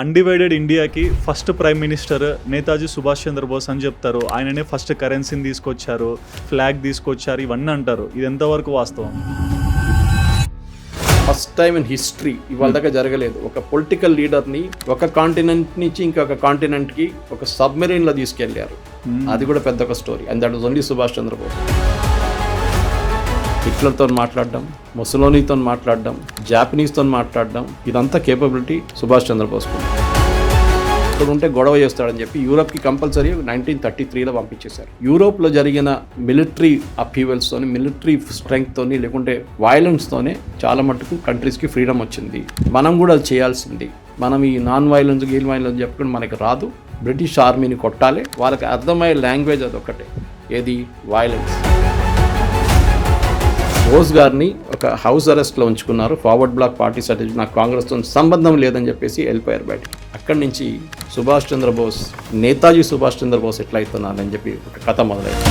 Undivided ఇండియాకి first prime minister Netaji Subhash Chandra Bose అని చెప్తారు. ఆయననే ఫస్ట్ కరెన్సీని తీసుకొచ్చారు ఫ్లాగ్ తీసుకొచ్చారు ఇవన్నీ అంటారు. ఇది ఎంతవరకు వాస్తవం? ఫస్ట్ టైం ఇన్ హిస్టరీ ఇవాళ దాకా జరగలేదు. ఒక పొలిటికల్ లీడర్ని ఒక కాంటినెంట్ నుంచి ఇంకొక కాంటినెంట్కి ఒక సబ్మెరీన్లో తీసుకెళ్ళారు. అది కూడా పెద్ద ఒక story and that was only Subhash Chandra Bose. హిట్లర్తో మాట్లాడడం ముసలోనితో మాట్లాడడం జాపనీస్తో మాట్లాడడం ఇదంతా కేపబిలిటీ సుభాష్ చంద్రబోస్ ఇక్కడ ఉంటే గొడవ చేస్తాడని చెప్పి యూరోప్కి కంపల్సరీ నైన్టీన్ థర్టీ త్రీలో పంపించేశారు. యూరోప్లో జరిగిన మిలిటరీ అపీవల్స్తోని మిలిటరీ స్ట్రెంగ్త్తోని లేకుంటే వైలెన్స్తోనే చాలా మటుకు కంట్రీస్కి ఫ్రీడమ్ వచ్చింది. మనం కూడా అది చేయాల్సింది. మనం ఈ నాన్ వైలెన్స్ గీల్ వైలెన్స్ చెప్పుకుని మనకి రాదు. బ్రిటిష్ ఆర్మీని కొట్టాలి. వాళ్ళకి అర్థమయ్యే లాంగ్వేజ్ అదొకటే ఏది? వైలెన్స్ బోస్ గారిని ఒక హౌస్ అరెస్ట్లో ఉంచుకున్నారు. ఫార్వర్డ్ బ్లాక్ పార్టీ సర్టిఫికేట్ నాకు కాంగ్రెస్తో సంబంధం లేదని చెప్పేసి వెళ్ళిపోయారు బయటికి. అక్కడి నుంచి సుభాష్ చంద్రబోస్ నేతాజీ సుభాష్ చంద్రబోస్ ఎట్లా అవుతున్నారని చెప్పి ఒక కథ మొదలైంది.